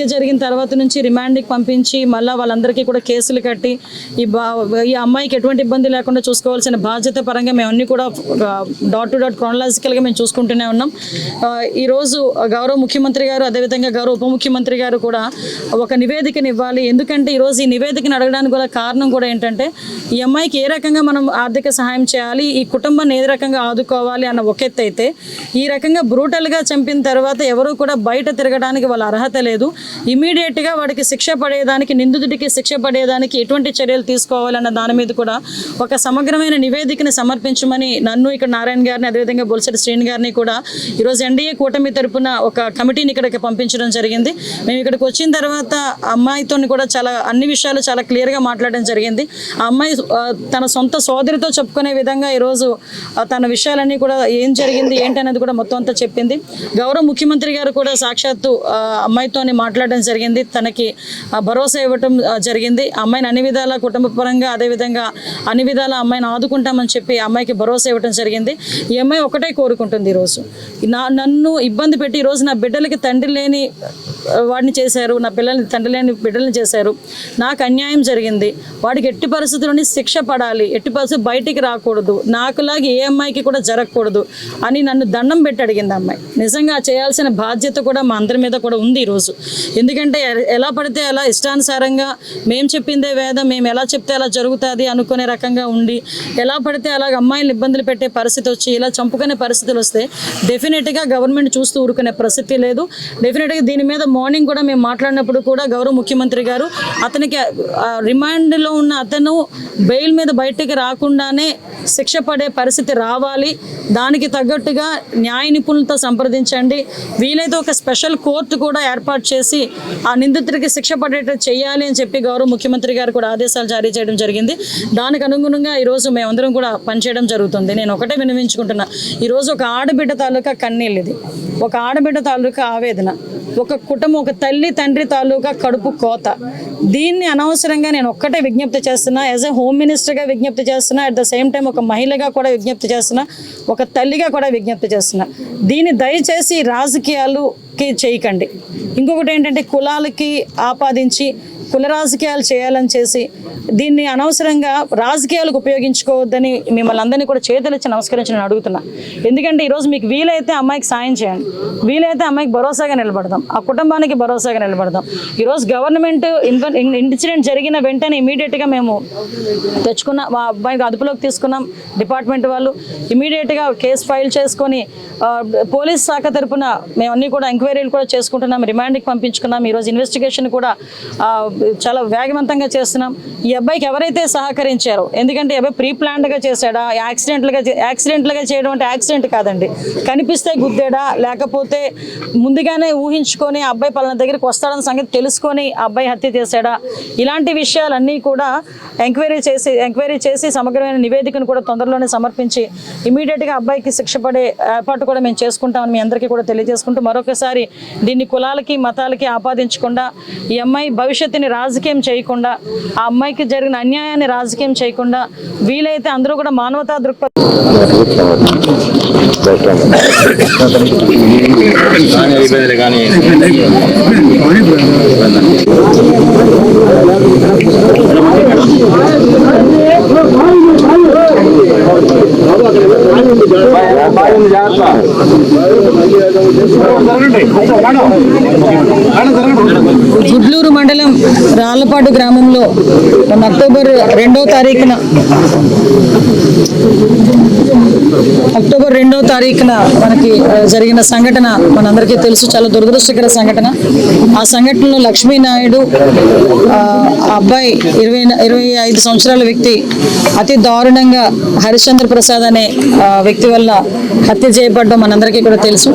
హత్య జరిగిన తర్వాత నుంచి రిమాండ్కి పంపించి మళ్ళీ వాళ్ళందరికీ కూడా కేసులు కట్టి ఈ బా ఈ అమ్మాయికి ఎటువంటి ఇబ్బంది లేకుండా చూసుకోవాల్సిన బాధ్యత పరంగా మేము అన్ని కూడా డాట్ టు డాట్ క్రోనలాజికల్గా మేము చూసుకుంటూనే ఉన్నాం. ఈరోజు గౌరవ ముఖ్యమంత్రి గారు అదేవిధంగా గౌరవ ఉప ముఖ్యమంత్రి గారు కూడా ఒక నివేదికను ఇవ్వాలి ఎందుకంటే ఈరోజు ఈ నివేదికను అడగడానికి గల కారణం కూడా ఏంటంటే ఈ అమ్మాయికి ఏ రకంగా మనం ఆర్థిక సహాయం చేయాలి ఈ కుటుంబాన్ని ఏ రకంగా ఆదుకోవాలి అన్న ఒక ఎత్తు అయితే ఈ రకంగా బ్రూటల్గా చంపిన తర్వాత ఎవరు కూడా బయట తిరగడానికి వాళ్ళ అర్హత లేదు. ఇమీడియట్గా వాడికి శిక్ష పడేదానికి నిందితుడికి శిక్ష పడేదానికి ఎటువంటి చర్యలు తీసుకోవాలన్న దాని మీద కూడా ఒక సమగ్రమైన నివేదికను సమర్పించమని నన్ను ఇక్కడ నారాయణ గారిని అదేవిధంగా బొలిసెట్టి శ్రీని గారిని కూడా ఈరోజు ఎన్డీఏ కూటమి తరపున ఒక కమిటీని ఇక్కడికి పంపించడం జరిగింది. మేము ఇక్కడికి వచ్చిన తర్వాత అమ్మాయితో కూడా చాలా అన్ని విషయాలు చాలా క్లియర్గా మాట్లాడడం జరిగింది. ఆ అమ్మాయి తన సొంత సోదరితో చెప్పుకునే విధంగా ఈరోజు తన విషయాలన్నీ కూడా ఏం జరిగింది ఏంటి అనేది కూడా మొత్తం అంతా చెప్పింది. గౌరవ ముఖ్యమంత్రి గారు కూడా సాక్షాత్తు అమ్మాయితోని మాట్లాడు మాట్లాడడం జరిగింది. తనకి భరోసా ఇవ్వటం జరిగింది. అమ్మాయిని అన్ని విధాల కుటుంబ పరంగా అదేవిధంగా అన్ని విధాల అమ్మాయిని ఆదుకుంటామని చెప్పి అమ్మాయికి భరోసా ఇవ్వడం జరిగింది. ఈ అమ్మాయి ఒకటే కోరుకుంటుంది ఈరోజు. నా నన్ను ఇబ్బంది పెట్టి ఈరోజు నా బిడ్డలకి తండ్రి లేని వాడిని చేశారు నా పిల్లల్ని తండ్రి లేని బిడ్డల్ని చేశారు. నాకు అన్యాయం జరిగింది. వాడికి ఎట్టి పరిస్థితుల్లోని శిక్ష పడాలి. ఎట్టి పరిస్థితి బయటికి రాకూడదు. నాకులాగా ఏ అమ్మాయికి కూడా జరగకూడదు అని నన్ను దండం పెట్టి అడిగింది అమ్మాయి. నిజంగా చేయాల్సిన బాధ్యత కూడా మా అందరి మీద కూడా ఉంది ఈరోజు. ఎందుకంటే ఎ- ఎలా పడితే అలా ఇష్టానుసారంగా మేము చెప్పిందే వేదం మేము ఎలా చెప్తే అలా జరుగుతుంది అనుకునే రకంగా ఉండి ఎలా పడితే అలాగ అమ్మాయిలు ఇబ్బందులు పెట్టే పరిస్థితి వచ్చి ఇలా చంపుకునే పరిస్థితులు వస్తే డెఫినెట్గా గవర్నమెంట్ చూస్తూ ఊరుకునే పరిస్థితి లేదు. డెఫినెట్గా దీని మీద మార్నింగ్ కూడా మేము మాట్లాడినప్పుడు కూడా గౌరవ ముఖ్యమంత్రి గారు అతనికి రిమాండ్లో ఉన్న అతను బెయిల్ మీద బయటికి రాకుండానే శిక్ష పడే పరిస్థితి రావాలి. దానికి తగ్గట్టుగా న్యాయ నిపుణులతో సంప్రదించండి. వీలైతే ఒక స్పెషల్ కోర్టు కూడా ఏర్పాటు చేసి ఆ నిందితుడికి శిక్ష పడేటట్టు చేయాలి అని చెప్పి గౌరవ ముఖ్యమంత్రి గారు కూడా ఆదేశాలు జారీ చేయడం జరిగింది. దానికి అనుగుణంగా ఈరోజు మేమందరం కూడా పనిచేయడం జరుగుతుంది. నేను ఒకటే వినవించుకుంటున్నా ఈరోజు ఒక ఆడబిడ్డ తాలూకా కన్నీళ్ళు ఇది ఒక ఆడబిడ్డ తాలూకా ఆవేదన. ఒక కుటుంబం ఒక తల్లి తండ్రి తాలూకా కడుపు కోత. దీన్ని అనవసరంగా నేను ఒక్కటే విజ్ఞప్తి చేస్తున్నా. యాజ్ ఎ హోమ్ మినిస్టర్గా విజ్ఞప్తి చేస్తున్నా. అట్ ద సేమ్ టైం ఒక మహిళగా కూడా విజ్ఞప్తి చేస్తున్నా. ఒక తల్లిగా కూడా విజ్ఞప్తి చేస్తున్నా. దీన్ని దయచేసి రాజకీయాలుకి చేయకండి. ఇంకొకటి ఏంటంటే కులాలకి ఆపాదించి కుల రాజకీయాలు చేయాలని చేసి దీన్ని అనవసరంగా రాజకీయాలకు ఉపయోగించుకోవద్దని మిమ్మల్ని అందరినీ కూడా చేతులెచ్చి నమస్కరించి నేను అడుగుతున్నా. ఎందుకంటే ఈరోజు మీకు వీలైతే అమ్మాయికి సాయం చేయండి. వీలైతే అమ్మాయికి భరోసాగా నిలబడదాం. ఆ కుటుంబానికి భరోసాగా నిలబడదాం. ఈరోజు గవర్నమెంట్ ఇన్సిడెంట్ జరిగిన వెంటనే ఇమీడియట్గా మేము తెచ్చుకున్న మా అబ్బాయికి అదుపులోకి తీసుకున్నాం. డిపార్ట్మెంట్ వాళ్ళు ఇమీడియట్గా కేసు ఫైల్ చేసుకొని పోలీస్ శాఖ తరఫున మేము అన్ని కూడా ఎంక్వైరీలు కూడా చేసుకుంటున్నాం. రిమాండ్కి పంపించుకున్నాం. ఈరోజు ఇన్వెస్టిగేషన్ కూడా చాలా వేగవంతంగా చేస్తున్నాం. ఈ అబ్బాయికి ఎవరైతే సహకరించారో ఎందుకంటే ఈ అబ్బాయి ప్రీ ప్లాన్డ్గా చేశాడా యాక్సిడెంట్లుగా యాక్సిడెంట్లుగా చేయడం అంటే యాక్సిడెంట్ కాదండి. కనిపిస్తే గుద్దాడా లేకపోతే ముందుగానే ఊహించుకొని అబ్బాయి పలానా దగ్గరికి వస్తాడన్న సంగతి తెలుసుకొని ఆ అబ్బాయి హత్య చేశాడా? ఇలాంటి విషయాలన్నీ కూడా ఎంక్వైరీ చేసి ఎంక్వైరీ చేసి సమగ్రమైన నివేదికను కూడా తొందరలోనే సమర్పించి ఇమీడియట్గా అబ్బాయికి శిక్ష పడే ఏర్పాటు కూడా మేము చేసుకుంటామని మీ అందరికీ కూడా తెలియజేసుకుంటూ మరొకసారి దీన్ని కులాలకి మతాలకి ఆపాదించకుండా ఈ అమ్మాయి భవిష్యత్తుని రాజకీయం చేయకుండా ఆ అమ్మాయికి జరిగిన అన్యాయాన్ని రాజకీయం చేయకుండా వీలైతే అందరూ కూడా మానవతా దృక్పథం గుడ్లూరు మండలం రాళ్ళపాడు గ్రామంలో అక్టోబర్ రెండో తారీఖున అక్టోబర్ రెండో తారీఖున మనకి జరిగిన సంఘటన మనందరికీ తెలుసు చాలా దురదృష్టకర సంఘటన. ఆ సంఘటనలో లక్ష్మీనాయుడు అబ్బాయి ఇరవై ఇరవై ఐదు సంవత్సరాల వ్యక్తి అతి దారుణంగా హరిశ్చంద్ర ప్రసాద్ అనే వ్యక్తి వ్యక్తి వల్ల హత్య చేయబడ్డం మనందరికీ కూడా తెలుసు.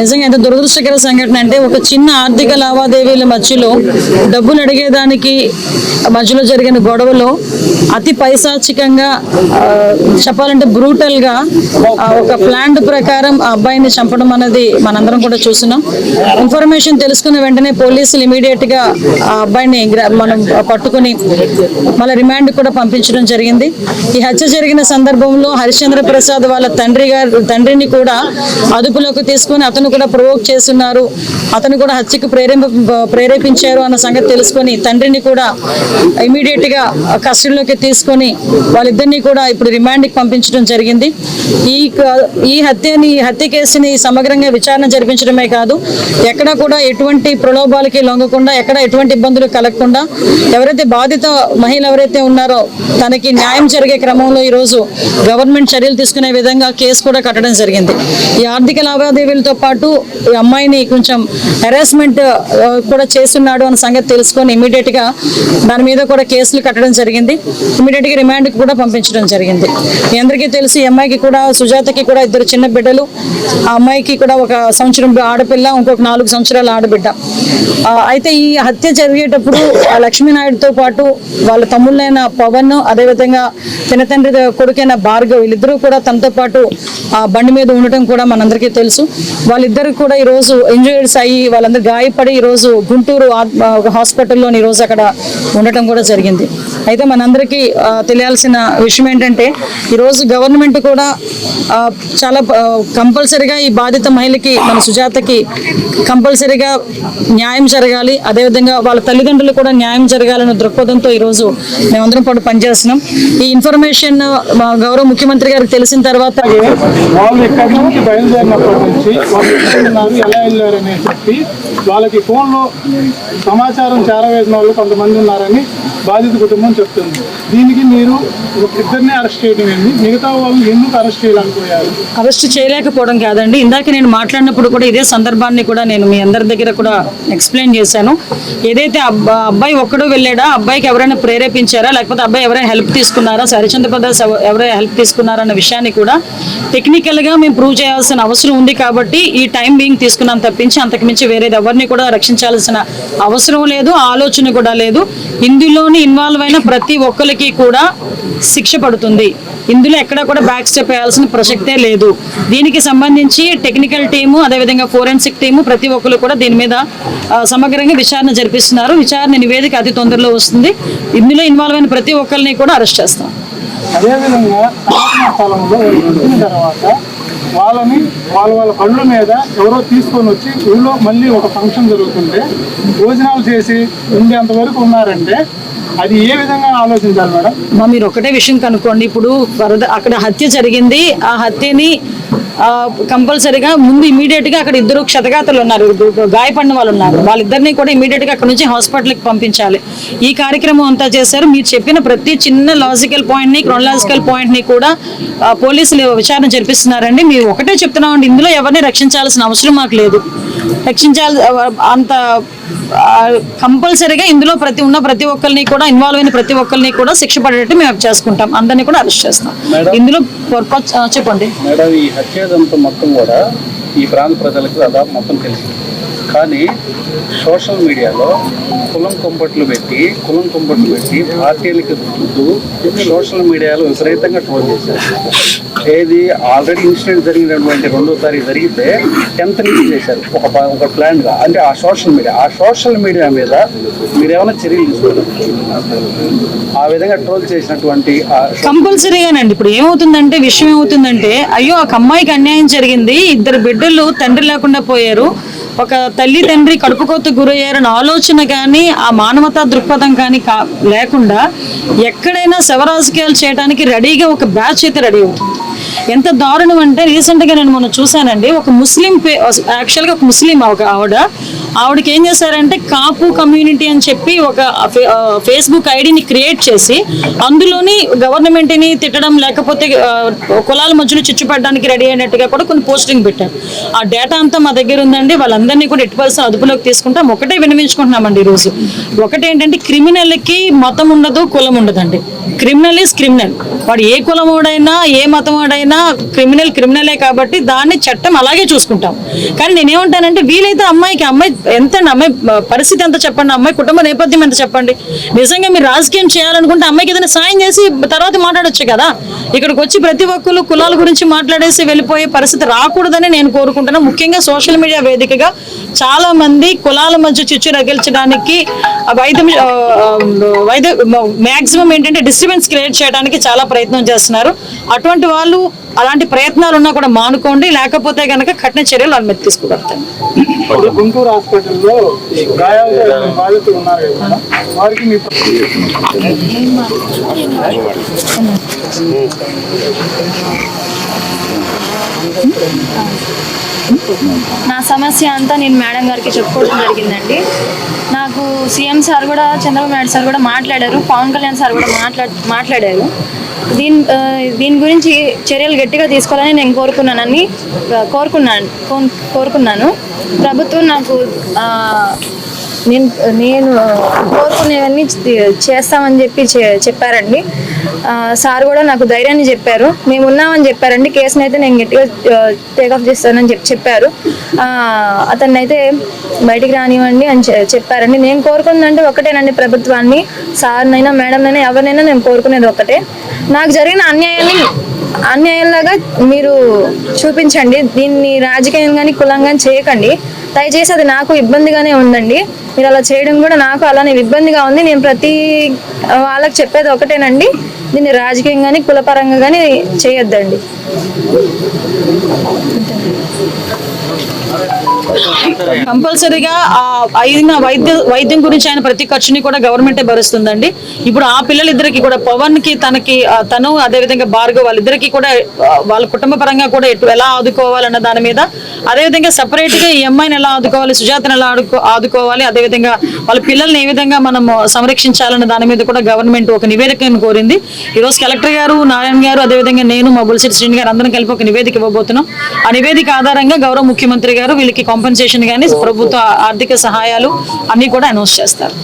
నిజంగా ఎంత దురదృష్టకర సంఘటన అంటే ఒక చిన్న ఆర్థిక లావాదేవీల మధ్యలో డబ్బులు అడిగేదానికి మధ్యలో జరిగిన గొడవలో అతి పైశాచికంగా చెప్పాలంటే బ్రూటల్గా ఒక ప్లాన్ ప్రకారం ఆ అబ్బాయిని చంపడం అనేది మనందరం కూడా చూస్తున్నాం. ఇన్ఫర్మేషన్ తెలుసుకున్న వెంటనే పోలీసులు ఇమీడియట్గా ఆ అబ్బాయిని మనం పట్టుకుని మళ్ళీ రిమాండ్ కూడా పంపించడం జరిగింది. ఈ హత్య జరిగిన సందర్భంలో హరిశ్చంద్ర ప్రసాద్ వాళ్ళ తండ్రి గారు తండ్రిని కూడా అదుపులోకి తీసుకొని అతను కూడా ప్రొవోక్ చేస్తున్నారు. అతను కూడా హత్యకు ప్రేరేప ప్రేరేపించారు అన్న సంగతి తెలుసుకొని తండ్రిని కూడా ఇమీడియట్గా కస్టడీలోకి తీసుకొని వాళ్ళిద్దరిని కూడా ఇప్పుడు రిమాండ్కి పంపించడం జరిగింది. ఈ ఈ హత్యని ఈ హత్య కేసుని సమగ్రంగా విచారణ జరిపించడమే కాదు ఎక్కడ కూడా ఎటువంటి ప్రలోభాలకి లొంగకుండా ఎక్కడ ఎటువంటి ఇబ్బందులు కలగకుండా ఎవరైతే బాధిత మహిళ ఎవరైతే ఉన్నారో తనకి న్యాయం జరిగే క్రమంలో ఈ రోజు గవర్నమెంట్ చర్యలు తీసుకునే విధంగా కేసు కూడా కట్టడం జరిగింది. ఈ ఆర్థిక లావాదేవీలతో పాటు ఈ అమ్మాయిని కొంచెం హెరాస్మెంట్ కూడా చేస్తున్నాడు అన్న సంగతి తెలుసుకొని ఇమీడియట్గా దాని మీద కూడా కేసులు కట్టడం జరిగింది. ఇమీడియట్గా రిమాండ్కి కూడా పంపించడం జరిగింది. మీ అందరికీ తెలుసు ఈ అమ్మాయికి కూడా సుజాతకి కూడా ఇద్దరు చిన్న బిడ్డలు. ఆ అమ్మాయికి కూడా ఒక సంవత్సరం ఆడపిల్ల ఇంకొక నాలుగు సంవత్సరాల ఆడబిడ్డ. అయితే ఈ హత్య జరిగేటప్పుడు ఆ లక్ష్మీనాయుడుతో పాటు వాళ్ళ తమ్ముళ్ళైన పవన్ అదేవిధంగా చిన్న తండ్రి కొడుకైన భార్గవ్ వీళ్ళిద్దరూ కూడా తనతో పాటు ఆ బండి మీద ఉండటం కూడా మనందరికీ తెలుసు. వాళ్ళిద్దరు కూడా ఈ రోజు అయ్యి వాళ్ళందరూ గాయపడి ఈ రోజు గుంటూరు ఆ- ఆ హాస్పిటల్లో ఈ రోజు అక్కడ ఉండటం కూడా జరిగింది. అయితే మనందరికీ తెలియాల్సిన విషయం ఏంటంటే ఈ రోజు గవర్నమెంట్ కూడా చాలా కంపల్సరిగా ఈ బాధిత మహిళకి మన సుజాతకి కంపల్సరిగా న్యాయం జరగాలి. అదేవిధంగా వాళ్ళ తల్లిదండ్రులు కూడా న్యాయం జరగాలనే దృక్పథంతో ఈరోజు మేమందరం పాటు పనిచేస్తున్నాం. ఈ ఇన్ఫర్మేషన్ గౌరవ ముఖ్యమంత్రి గారికి తెలిసిన తర్వాత వాళ్ళు ఇక్కడి నుంచి బయలుదేరినప్పటి నుంచి వాళ్ళు ఉన్నారు ఎలా వెళ్ళారు చెప్పి వాళ్ళకి ఫోన్లో సమాచారం చేరవేసిన వాళ్ళు కొంతమంది ఉన్నారని బాధిత కుటుంబం చెప్తుంది. దీనికి మీరు ఇద్దరిని అరెస్ట్ చేయడం ఏంది మిగతా వాళ్ళు ఎందుకు అరెస్ట్ చేయాలనుకోయారు? అరెస్ట్ చేయలేకపోవడం కాదండి. ఇందాక నేను మాట్లాడినప్పుడు కూడా ఇదే సందర్భాన్ని కూడా నేను మీ అందరి దగ్గర కూడా ఎక్స్ప్లెయిన్ చేశాను. ఏదైతే అబ్బాయి ఒక్కడో వెళ్ళాడా? అబ్బాయికి ఎవరైనా ప్రేరేపించారా? లేకపోతే అబ్బాయి ఎవరైనా హెల్ప్ తీసుకున్నారా? సరిచంద్ర ప్రదాస్ ఎవరైనా హెల్ప్ తీసుకున్నారా అన్న విషయాన్ని కూడా టెక్నికల్గా మేము ప్రూవ్ చేయాల్సిన అవసరం ఉంది కాబట్టి ఈ టైం బీయింగ్ తీసుకున్నాం తప్పించి అంతకుమించి వేరేది ఎవరిని కూడా రక్షించాల్సిన అవసరం లేదు. ఆలోచన కూడా లేదు. తప్పుని ఇన్వాల్వ్ అయిన ప్రతి ఒక్కరికి కూడా శిక్ష పడుతుంది. ఇందులో ఎక్కడ కూడా బ్యాక్ స్టెప్ వేయాల్సిన ప్రసక్తే లేదు. దీనికి సంబంధించి టెక్నికల్ టీము అదేవిధంగా ఫోరెన్సిక్ టీము ప్రతి ఒక్కరు కూడా దీని మీద సమగ్రంగా విచారణ జరిపిస్తున్నారు. విచారణ నివేదిక అతి తొందరలో వస్తుంది. ఇందులో ఇన్వాల్వ్ అయిన ప్రతి ఒక్కరిని కూడా అరెస్ట్ చేస్తాం. అదేవిధంగా స్థలంలో తర్వాత వాళ్ళని వాళ్ళ వాళ్ళ పళ్ళ మీద ఎవరో తీసుకొని వచ్చి ఊళ్ళో మళ్ళీ ఒక ఫంక్షన్ జరుగుతుంటే భోజనాలు చేసి ఉండేంత వరకు ఉన్నారంటే అది ఏ విధంగా ఆలోచించాలి మేడం? మా మీరు ఒకటే విషయం కనుక్కోండి. ఇప్పుడు వరద అక్కడ హత్య జరిగింది. ఆ హత్యని కంపల్సరీగా ముందు ఇమీడియట్గా అక్కడ ఇద్దరు క్షతగాతలు ఉన్నారు. గాయపడిన వాళ్ళు ఉన్నారు. వాళ్ళిద్దరిని కూడా ఇమీడియట్గా అక్కడ నుంచి హాస్పిటల్కి పంపించాలి. ఈ కార్యక్రమం అంతా చేశారు. మీరు చెప్పిన ప్రతి చిన్న లాజికల్ పాయింట్ని క్రొనలాజికల్ పాయింట్ని కూడా పోలీసులు విచారణ జరిపిస్తున్నారండి. మేము ఒకటే చెప్తున్నామండి. ఇందులో ఎవరిని రక్షించాల్సిన అవసరం మాకు లేదు. రక్షించాల్సి అంత కంపల్సరీగా ఇందులో ప్రతి ఉన్న ప్రతి ఒక్కరిని కూడా ఇన్వాల్వ్ అయిన ప్రతి ఒక్కరిని కూడా శిక్ష పడేటట్టు మేము చేసుకుంటాం. అందరినీ కూడా అరెస్ట్ చేస్తాం. ఇందులో చెప్పండి. మేడం ఈ హత్యాదంతం మొత్తం కూడా ఈ ప్రాంత ప్రజలకు దాదాపు మొత్తం తెలిసింది. కానీ సోషల్ మీడియాలో కులం కుంపట్లు పెట్టి కులం కుంపట్లు పెట్టి పార్టీలకి సోషల్ మీడియాలో విపరీతంగా ట్రోల్ చేశారు. ఏది? ఆల్రెడీ ఇన్సిడెంట్ జరిగినటువంటి రెండో తారీఖు జరిగితే టెన్త్ నుంచి చేశారు. ఒక ఒక ప్లాన్గా. అంటే ఆ సోషల్ మీడియా ఆ సోషల్ మీడియా మీద మీరు ఏమైనా చర్యలు తీసుకున్నారు ఆ విధంగా ట్రోల్ చేసినటువంటి కంపల్సరీగానండి. ఇప్పుడు ఏమవుతుందంటే విషయం ఏమవుతుందంటే అయ్యో ఒక అమ్మాయికి అన్యాయం జరిగింది. ఇద్దరు బిడ్డలు తండ్రి లేకుండా పోయారు. ఒక తల్లి తండ్రి కడుపుకోత గురయ్యారని ఆలోచన కానీ ఆ మానవతా దృక్పథం కానీ కా లేకుండా ఎక్కడైనా శవరాజకీయాలు చేయడానికి రెడీగా ఒక బ్యాచ్ అయితే రెడీ అవుతుంది. ఎంత దారుణం అంటే రీసెంట్గా నేను మొన్న చూశానండి ఒక ముస్లిం పే యాక్చువల్గా ఒక ముస్లిం ఒక ఆవిడ ఆవిడకి ఏం చేశారంటే కాపు కమ్యూనిటీ అని చెప్పి ఒక ఫేస్బుక్ ఐడిని క్రియేట్ చేసి అందులోని గవర్నమెంట్ని తిట్టడం లేకపోతే కులాల మధ్యలో చిచ్చుపడడానికి రెడీ అయినట్టుగా కూడా కొన్ని పోస్టింగ్ పెట్టారు. ఆ డేటా అంతా మా దగ్గర ఉందండి. వాళ్ళందరినీ కూడా ఎట్టి పరిస్థితి అదుపులోకి తీసుకుంటాం. ఒకటే వినిపించుకుంటున్నామండి ఈరోజు ఒకటి ఏంటంటే క్రిమినల్కి మతం ఉండదు కులం ఉండదండి. Criminal is criminal. వాడు ఏ కులం వాడైనా ఏ మతం వాడైనా క్రిమినల్ క్రిమినలే కాబట్టి దాన్ని చట్టం అలాగే చూసుకుంటాం. కానీ నేనేమంటానంటే వీలైతే అమ్మాయికి అమ్మాయి ఎంత అమ్మాయి పరిస్థితి ఎంత చెప్పండి అమ్మాయి కుటుంబ నేపథ్యం ఎంత చెప్పండి? నిజంగా మీరు రాజకీయం చేయాలనుకుంటే అమ్మాయికి ఏదైనా సాయం చేసి తర్వాత మాట్లాడొచ్చు కదా? ఇక్కడికి వచ్చి ప్రతి ఒక్కరు కులాల గురించి మాట్లాడేసి వెళ్ళిపోయే పరిస్థితి రాకూడదని నేను కోరుకుంటున్నాను ముఖ్యంగా సోషల్ మీడియా వేదికగా చాలా మంది కులాల మధ్య చిచ్చు రగిల్చడానికి ఆ వైద్యం వైద్య మ్యాక్సిమం ఏంటంటే డిస్టర్బెన్స్ క్రియేట్ చేయడానికి చాలా ప్రయత్నం చేస్తున్నారు. అటువంటి వాళ్ళు అలాంటి ప్రయత్నాలు ఉన్నా కూడా మానుకోండి లేకపోతే కనుక కఠిన చర్యలు అనుమతి మీద గుంటూరు హాస్పిటల్లో గాయాలతో బాధితులు ఉన్నారు కదా వారికి మీ నా సమస్య అంతా నేను మేడం గారికి చెప్పుకోవడం జరిగిందండి. నాకు సీఎం సార్ కూడా చంద్రబాబు నాయుడు సార్ కూడా మాట్లాడారు పవన్ కళ్యాణ్ సార్ కూడా మాట్లా మాట్లాడారు. దీని దీని గురించి చర్యలు గట్టిగా తీసుకోవాలని నేను కోరుకున్నానని కోరుకున్నాను కోన్- కోరుకున్నాను. ప్రభుత్వం నాకు నేను నేను కోరుకునేవన్నీ చేస్తామని చెప్పి చెప్పారండి. సార్ కూడా నాకు ధైర్యాన్ని చెప్పారు. మేము ఉన్నామని చెప్పారండి. కేసుని అయితే నేను గట్టిగా టేకప్ చేస్తానని చెప్పి చెప్పారు. అతన్ని అయితే బయటికి రానివ్వండి అని చెప్పారండి. నేను కోరుకుందంటే ఒకటేనండి ప్రభుత్వాన్ని సార్నైనా మేడంనైనా ఎవరినైనా నేను కోరుకునేది ఒకటే. నాకు జరిగిన అన్యాయాన్ని అన్యాయంలాగా మీరు చూపించండి. దీన్ని రాజకీయం కానీ కులం కానీ చేయకండి. దయచేసి అది నాకు ఇబ్బందిగానే ఉందండి. మీరు అలా చేయడం కూడా నాకు అలానే ఇబ్బందిగా ఉంది. నేను ప్రతి వాళ్ళకి చెప్పేది ఒకటేనండి. దీన్ని రాజకీయం కానీ కులపరంగా కానీ చేయొద్దండి. కంపల్సరీగా అయిన వైద్య వైద్యం గురించి ఆయన ప్రతి ఖర్చుని కూడా గవర్నమెంటే భరిస్తుందండి. ఇప్పుడు ఆ పిల్లలిద్దరికి కూడా పవన్కి తనకి తను అదేవిధంగా భార్గవ్ వాళ్ళిద్దరికి కూడా వాళ్ళ కుటుంబ పరంగా కూడా ఎటు ఎలా ఆదుకోవాలన్న దాని మీద అదేవిధంగా సపరేట్గా ఈ అమ్మాయిని ఎలా ఆదుకోవాలి సుజాతను ఎలా ఆడుకో ఆదుకోవాలి అదేవిధంగా వాళ్ళ పిల్లల్ని ఏ విధంగా మనం సంరక్షించాలన్న దాని మీద కూడా గవర్నమెంట్ ఒక నివేదికను కోరింది. ఈ రోజు కలెక్టర్ గారు నారాయణ గారు అదేవిధంగా నేను మా బుల్సెట్ శ్రీని గారు అందరం కలిపి ఒక నివేదిక ఇవ్వబోతున్నాం. ఆ నివేదిక ఆధారంగా గౌరవ ముఖ్యమంత్రి గారు వీళ్ళకి కాంపెన్సేషన్ కానీ ప్రభుత్వ ఆర్థిక సహాయాలు అన్ని కూడా అనౌన్స్ చేస్తారు.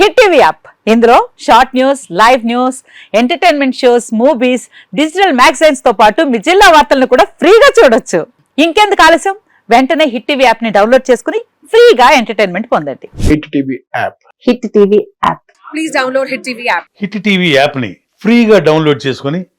Hit TV app. ఇందులో short news live news entertainment shows movies digital మ్యాగజైన్స్తో పాటు మీ జిల్లా వార్తలను కూడా ఫ్రీగా చూడొచ్చు. ఇంకెందుకు ఆలస్యం? వెంటనే హిట్ టీవీ యాప్ని డౌన్లోడ్ చేసుకుని ఫ్రీగా ఎంటర్టైన్మెంట్ పొందండి. Hit TV app. Hit TV app. Hit TV యాప్ని ఫ్రీగా డౌన్లోడ్ చేసుకొని